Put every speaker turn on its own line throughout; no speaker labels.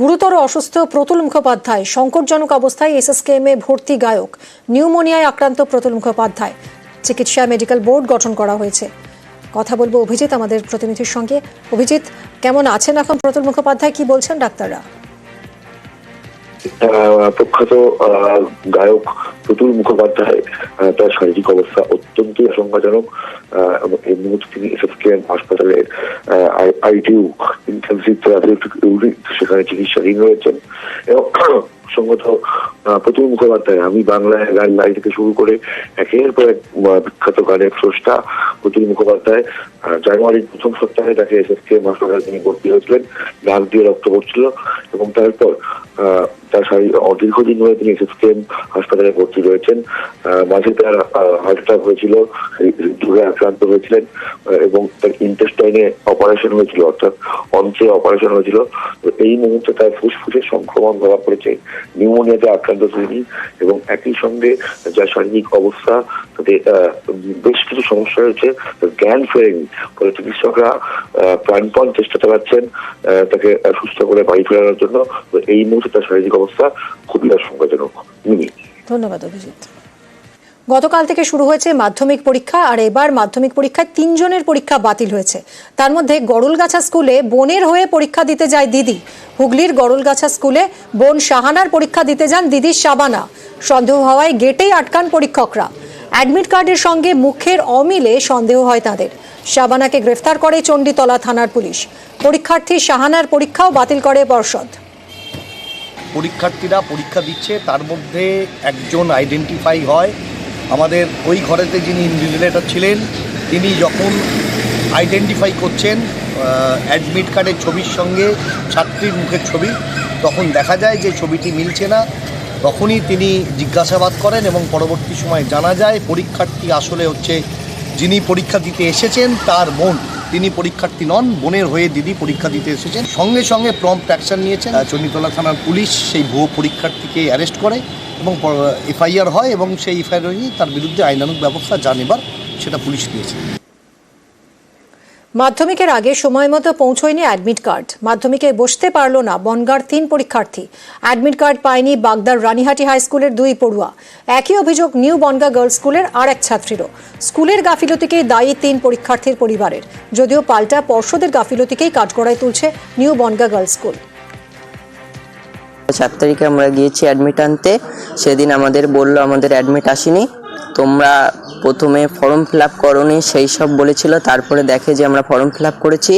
গুরুতর অসুস্থ প্রতুল মুখোপাধ্যায় সংকটজনক অবস্থায় এসএসকেএম এ ভর্তি গায়ক। নিউমোনিয়ায় আক্রান্ত প্রতুল মুখোপাধ্যায়। চিকিৎসা মেডিকেল বোর্ড গঠন করা হয়েছে। কথা বলব অভিজিৎ, আমাদের প্রতিনিধির সঙ্গে। অভিজিৎ, কেমন আছেন এখন প্রতুল মুখোপাধ্যায়? কি বলছেন ডাক্তাররা?
প্রখ্যাত গায়ক প্রতুল মুখোপাধ্যায় তার শারীরিক অবস্থা অত্যন্ত আশঙ্কাজনক এই মুহূর্তে তিনি এসএসকেএম হাসপাতালের আইটিউ ইউনিট সেখানে চিকিৎসাধীন রয়েছেন। এবং সঙ্গত প্রতুল মুখোপাধ্যায়, আমি বাংলায় গান লাই থেকে শুরু করে একের পর এক বিখ্যাত গানের স্রষ্টা প্রতুল মুখোপাধ্যায় জানুয়ারির প্রথম সপ্তাহে তাকে এসএসকেএম হাসপাতালে তিনি ভর্তি হয়েছিলেন নাক দিয়ে রক্ত পড়ছিল, এবং তারপর তার দীর্ঘদিন ধরে তিনি এসএসকেএম হাসপাতালে ভর্তি রয়েছেন। মাঝে তার হার্ট অ্যাটাক হয়েছিল হৃদরোগে আক্রান্ত হয়েছিলেন এবং তার ইন্টেস্টাইনে অপারেশন হয়েছিল, অর্থাৎ অন্ত্রে অপারেশন হয়েছিল। এই মুহূর্তে তার ফুসফুসের সংক্রমণ ধরা পড়েছে, নিউমোনিয়াতে আক্রান্ত তিনি এবং একই সঙ্গে যার শারীরিক অবস্থা, তাতে বেশ কিছু সমস্যা রয়েছে জ্ঞান ফেরেনি, ফলে চিকিৎসকরা প্রাণপণ চেষ্টা চালাচ্ছেন তাকে সুস্থ করে বাড়ি ফেরানোর জন্য। এই মুহূর্তে তার শারীরিক অবস্থা খুবই আশঙ্কাজনক মিমি।
ধন্যবাদ, অভিজিৎ। গতকাল থেকে শুরু হয়েছে মাধ্যমিক পরীক্ষা, আর এবার মাধ্যমিক পরীক্ষায় তিনজনের পরীক্ষা বাতিল হয়েছে। তার মধ্যে গড়ুলগাছা স্কুলে বোনের হয়ে পরীক্ষা দিতে যায় দিদি। হুগলির গড়ুলগাছা স্কুলে বোন শাহানার পরীক্ষা দিতে যান দিদি শাবানা। সন্দেহ হওয়ায় গেটেই আটকান পরীক্ষকরা। অ্যাডমিট কার্ডের সঙ্গে মুখের অমিলে সন্দেহ হয় তাদের। শাবানাকে গ্রেফতার করে চণ্ডীতলা থানার পুলিশ। পরীক্ষার্থী শাহানার পরীক্ষাও বাতিল করে পর্ষদ।
পরীক্ষার্থীরা পরীক্ষা দিচ্ছে, তার মধ্যে একজন আইডেন্টিফাই হয়। আমাদের ওই ঘরেতে যিনি ইনভিজিলেটর ছিলেন, তিনি যখন আইডেন্টিফাই করছেন অ্যাডমিট কার্ডের ছবির সঙ্গে ছাত্রীর মুখের ছবি, তখন দেখা যায় যে ছবিটি মিলছে না। তখনই তিনি জিজ্ঞাসাবাদ করেন এবং পরবর্তী সময় জানা যায়, পরীক্ষার্থী আসলে হচ্ছে যিনি পরীক্ষা দিতে এসেছেন, তার বোন। তিনি পরীক্ষার্থী নন, বোনের হয়ে দিদি পরীক্ষা দিতে এসেছেন। সঙ্গে সঙ্গে প্রম্পট অ্যাকশন নিয়েছেন। চণ্ডীতলা থানার পুলিশ সেই ভুয়ো পরীক্ষার্থীকে অ্যারেস্ট করে এবং এফআইআর হয় এবং সেই এফআইআর তার বিরুদ্ধে আইনানুক ব্যবস্থা যা নেবার সেটা পুলিশ নিয়েছে।
মাধ্যমিকের আগে সময় মতো পৌঁছয়নি অ্যাডমিট কার্ড। মাধ্যমিকে বসতে পারল না বনগার তিন পরীক্ষার্থী। অ্যাডমিট কার্ড পায়নি বাগদার রানীহাটি হাই স্কুলের দুই পড়ুয়া। একই অভিযোগ নিউ বনগা গার্লস স্কুলের আর এক ছাত্রীরও। স্কুলের গাফিলতিকে দায়ী তিন পরীক্ষার্থীর পরিবারের। যদিও পাল্টা পর্ষদের গাফিলতিকেই কাঠগড়ায় তুলছে নিউ বনগা গার্লস স্কুল।
চার তারিখে আমরা গিয়েছি অ্যাডমিট আনতে। সেদিন আমাদের বলল আমাদের অ্যাডমিট আসেনি। তোমরা প্রথমে ফর্ম ফিল আপ করনি সেই সব বলেছিল তারপরে দেখে যে আমরা ফর্ম ফিল আপ করেছি।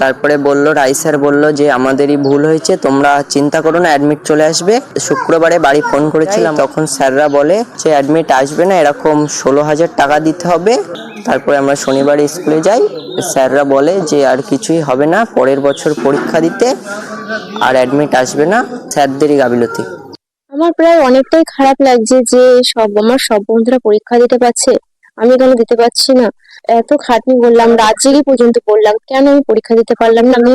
তারপরে বলল রাই স্যার বলল যে আমাদেরই ভুল হয়েছে তোমরা চিন্তা করো না অ্যাডমিট চলে আসবে। শুক্রবারে বাড়ি ফোন করেছিলাম তখন স্যাররা বলে যে অ্যাডমিট আসবে না এরকম ষোলো হাজার টাকা দিতে হবে। তারপরে আমরা শনিবারে স্কুলে যাই স্যাররা বলে যে আর কিছুই হবে না পরের বছর পরীক্ষা দিতে আর অ্যাডমিট আসবে না স্যারদেরই গাবিলতি
আমার প্রায় অনেকটাই খারাপ লাগছে যে সব, আমার সব বন্ধুরা পরীক্ষা দিতে পারছে, আমি কেন দিতে পারছি না? এত খাটনি বললাম রাত জেগে পর্যন্ত পড়লাম কেন আমি পরীক্ষা দিতে পারলাম না? আমি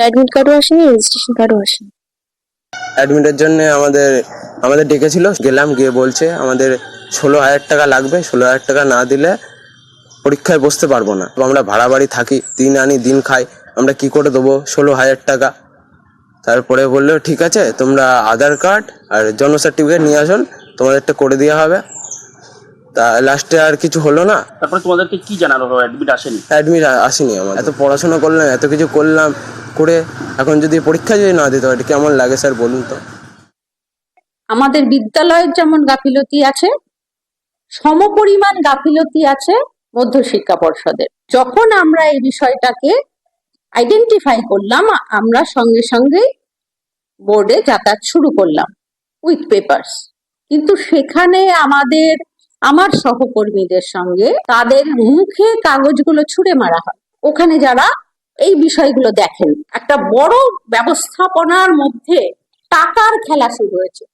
অ্যাডমিট কার্ডও আসেনি রেজিস্ট্রেশন কার্ডও আসেনি।
অ্যাডমিটের জন্য আমাদের আমাদের ডেকেছিল, গেলাম, গিয়ে বলছে, আমাদের ষোলো হাজার টাকা লাগবে, ষোলো হাজার টাকা না দিলে পরীক্ষায় বসতে পারব না। আমরা ভাড়া বাড়ি থাকি, দিন আনি, দিন খাই, আমরা কি করে দেবো? ষোলো হাজার টাকা। তারপরে বলল ঠিক আছে তোমরা আধার কার্ড আর জন্ম সার্টিফিকেট নিয়ে আসুন তোমাদেরটা করে দেওয়া হবে। তা লাস্টে আর কিছু হলো না।
তারপরে তোমাদেরকে কি জানানো হলো? অ্যাডমিট আসেনি?
অ্যাডমিট আসেনি আমার এত পড়াশোনা করলাম এত কিছু করলাম করে এখন যদি পরীক্ষা যদি না দিতে পারি কেমন লাগে স্যার বলুন তো?
আমাদের বিদ্যালয়ের যেমন গাফিলতি আছে সমপরিমাণ গাফিলতি আছে মধ্যশিক্ষা পর্ষদের। যখন আমরা এই বিষয়টাকে আইডেন্টিফাই করলাম, আমরা সঙ্গে সঙ্গে বোর্ডে যাতায়াত শুরু করলাম উইথ পেপারস কিন্তু সেখানে আমাদের, আমার সহকর্মীদের সঙ্গে তাদের মুখে কাগজগুলো ছুঁড়ে মারা হয়। ওখানে যারা এই বিষয়গুলো দেখেন, একটা বড় ব্যবস্থাপনার মধ্যে টাকার খেলা শুরু হয়েছে।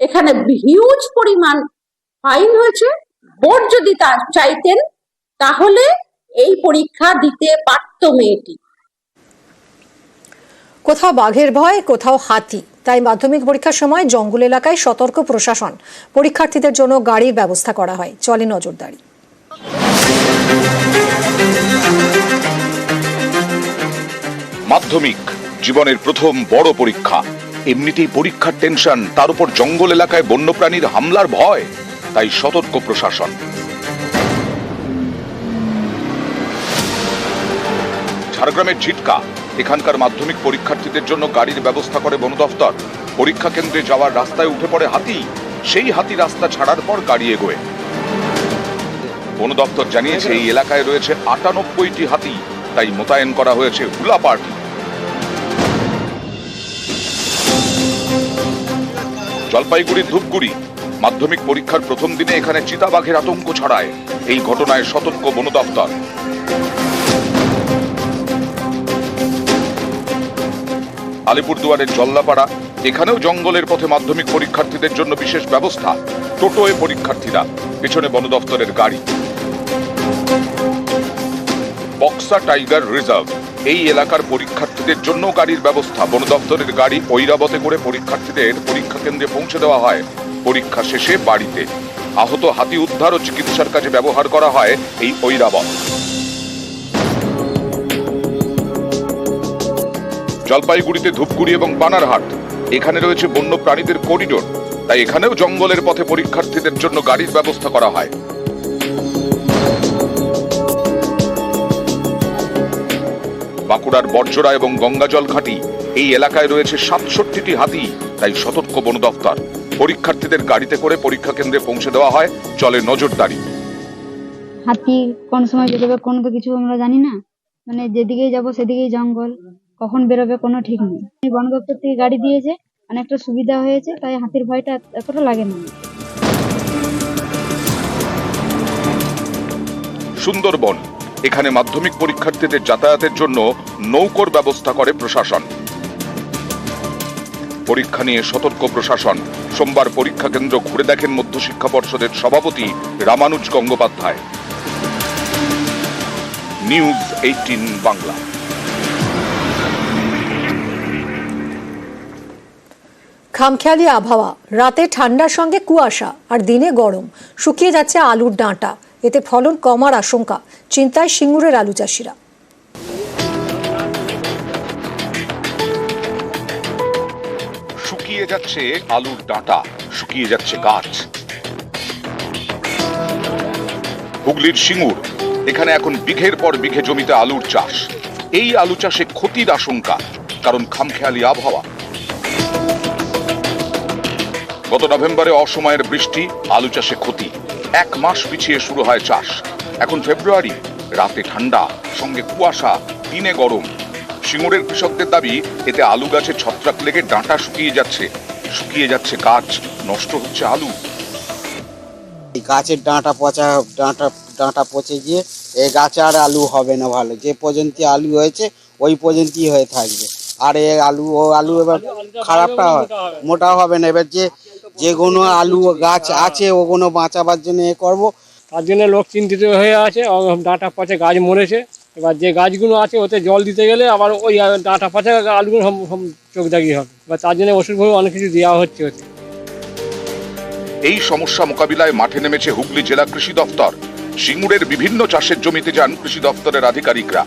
এখানে হিউজ পরিমাণ ফাইন হয়েছে। বোর্ড যদি তা চাইতেন, তাহলে এই পরীক্ষা দিতে পারত মেয়েটি।
কোথাও বাঘের ভয়, কোথাও হাতি। তাই মাধ্যমিক পরীক্ষার সময় জঙ্গল এলাকায় সতর্ক প্রশাসন। পরীক্ষার্থীদের জন্য গাড়ির ব্যবস্থা করা হয়। চলে নজরদারি।
মাধ্যমিক জীবনের প্রথম বড় পরীক্ষা। এমনিতেই পরীক্ষার টেনশন, তার উপর জঙ্গল এলাকায় বন্যপ্রাণীর হামলার ভয়। তাই সতর্ক প্রশাসন। ঝাড়গ্রামের ঝিটকা এখানকার মাধ্যমিক পরীক্ষার্থীদের জন্য গাড়ির ব্যবস্থা করে বন দফতর। পরীক্ষা কেন্দ্রে যাওয়ার রাস্তায় উঠে পড়ে হাতি। সেই হাতি রাস্তা ছাড়ার পর গাড়ি এগোয়। বন দপ্তর জানিয়েছে, এই এলাকায় রয়েছে আটানব্বইটি হাতি। তাই মোতায়েন করা হয়েছে হুলা পার্টি। জলপাইগুড়ির ধূপগুড়ি। মাধ্যমিক পরীক্ষার প্রথম দিনে এখানে চিতাবাঘের আতঙ্ক ছড়ায়। এই ঘটনায় সতর্ক বন দপ্তর আলিপুরদুয়ারের জল্লাপাড়া। এখানেও জঙ্গলের পথে মাধ্যমিক পরীক্ষার্থীদের জন্য বিশেষ ব্যবস্থা। টোটোয় পরীক্ষার্থীরা, পেছনে বন দপ্তরের গাড়ি। বক্সা টাইগার রিজার্ভ, এই এলাকার পরীক্ষার্থীদের জন্য গাড়ির ব্যবস্থা। বন দপ্তরের গাড়ি ঐরাবতে করে পরীক্ষার্থীদের পরীক্ষা কেন্দ্রে পৌঁছে দেওয়া হয়। পরীক্ষা শেষে বাড়িতে। আহত হাতি উদ্ধার ও চিকিৎসার কাজে ব্যবহার করা হয় এই ঐরাবত। জলপাইগুড়িতে ধূপগুড়ি এবং বানারহাট। এখানে রয়েছে বন্য প্রাণীদের করিডোর। তাই এখানেও জঙ্গলের পথে পরীক্ষার্থীদের জন্য গাড়ির ব্যবস্থা করা হয়। বাঁকুড়ার বর্জরা এবং গঙ্গাজল ঘাটি এই এলাকায় রয়েছে সাতষট্টিটি হাতি, তাই সতর্ক বন দফতর। পরীক্ষার্থীদের গাড়িতে করে পরীক্ষা কেন্দ্রে পৌঁছে দেওয়া হয়, চলে নজরদারি।
হাতি কোন সময় বেরোবে কোনো তো কিছু আমরা জানি না। মানে যেদিকেই যাব সেদিকেই জঙ্গল। কখন বেরোবে কোনো ঠিক নেই। বন দপ্তর থেকে গাড়ি দিয়েছে, অনেকটা সুবিধা হয়েছে, তাই হাতির ভয়টা এতটা লাগে না।
সুন্দরবন, এখানে মাধ্যমিক পরীক্ষার্থীদের যাতায়াতের জন্য নৌকোর ব্যবস্থা করে প্রশাসন। পরীক্ষা নিয়ে সতর্ক প্রশাসন। সোমবার পরীক্ষা কেন্দ্র ঘুরে দেখেন মধ্যশিক্ষা পর্ষদের সভাপতি Ramanuj Gangopadhyay. News eighteen Bangla.
খামখেয়ালি আবহাওয়া। রাতে ঠান্ডার সঙ্গে কুয়াশা আর দিনে গরম। শুকিয়ে যাচ্ছে আলুর ডাঁটা। এতে ফলন কমার আশঙ্কা, চিন্তায় সিঙ্গুরের আলু চাষিরা।
শুকিয়ে যাচ্ছে আলুর ডাঁটা, শুকিয়ে যাচ্ছে গাছ। হুগলির সিঙ্গুর, এখানে এখন বিঘের পর বিঘে জমিতে আলুর চাষ। এই আলু চাষে ক্ষতির আশঙ্কা, কারণ খামখেয়ালি আবহাওয়া গত নভেম্বরে অসময়ের বৃষ্টি আলু চাষে ক্ষতি। এক মাস পিছিয়ে শুরু হয় চাষ। এখন ফেব্রুয়ারি রাতে ঠান্ডা সঙ্গে কুয়াশা দিনে গরম। সিঙ্গুরের কৃষকদের দাবি এতে আলু গাছে ছত্রাক লেগে ডাঁটা শুকিয়ে যাচ্ছে। শুকিয়ে যাচ্ছে গাছ নষ্ট হচ্ছে আলু।
এই গাছের ডাঁটা পচা ডাঁটা ডাঁটা পচে গিয়ে এই গাছে আর আলু হবে না ভালো। যে পর্যন্ত আলু হয়েছে ওই পর্যন্তই হয়ে থাকবে। আর এ আলু ও আলু এবার খারাপটা হয় মোটা হবে না। এবার যে যে কোনো আলু গাছ আছে ওগুলো বাঁচাবার জন্য এ করব।
তার জন্য লোক চিন্তিত হয়ে আছে ডাঁটা পচে গাছ মরেছে। এবার যে গাছগুলো আছে ওতে জল দিতে গেলে আবার ওই ডাঁটা পচা আলুগুলো চোখ দাগিয়ে হবে। এবার তার জন্য ওষুধ অনেক কিছু দেওয়া হচ্ছে ওতে।
এই সমস্যা মোকাবিলায় মাঠে নেমেছে হুগলি জেলা কৃষি দফতর সিঙ্গুরের বিভিন্ন চাষের জমিতে যান কৃষি দফতরের আধিকারিকরা।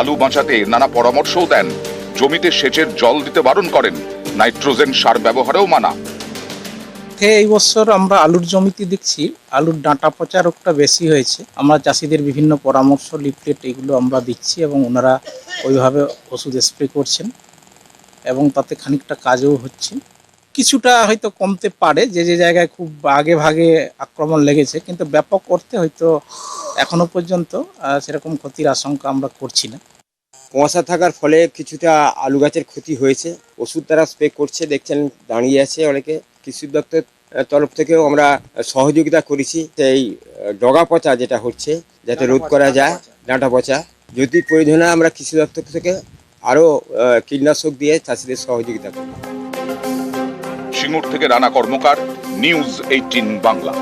আলু বাঁচাতে নানা পরামর্শও দেন। জমিতে সেচের জল দিতে বারণ করেন। নাইট্রোজেন সার ব্যবহারেও মানা।
এই বছর আমরা আলুর জমিতে দেখছি, আলুর ডাঁটা পচা রোগটা বেশি হয়েছে। আমরা চাষিদের বিভিন্ন পরামর্শ, লিফলেট এগুলো আমরা দিচ্ছি এবং ওনারা ওইভাবে ওষুধ স্প্রে করছেন এবং তাতে খানিকটা কাজও হচ্ছে। কিছুটা হয়তো কমতে পারে, যে যে জায়গায় খুব আগে ভাগে আক্রমণ লেগেছে, কিন্তু ব্যাপক করতে হয়তো এখনও পর্যন্ত সেরকম ক্ষতির আশঙ্কা আমরা করছি না।
কুয়াশা থাকার ফলে কিছুটা আলু গাছের ক্ষতি হয়েছে। ওষুধ তারা স্প্রে করছে, দেখছেন দাঁড়িয়ে আছে অনেকে। কৃষি দপ্তর তরফ থেকেও আমরা সহযোগিতা করেছি এই ডগা পচা যেটা হচ্ছে, যাতে রোধ করা যায়, ডাঁটা পচা। যদি প্রয়োজন হয় আমরা কৃষি দপ্তর থেকে আরও কীটনাশক দিয়ে চাষিদের সহযোগিতা করি
সিঙ্গুর থেকে রানা কর্মকার, নিউজ এইটিন বাংলা।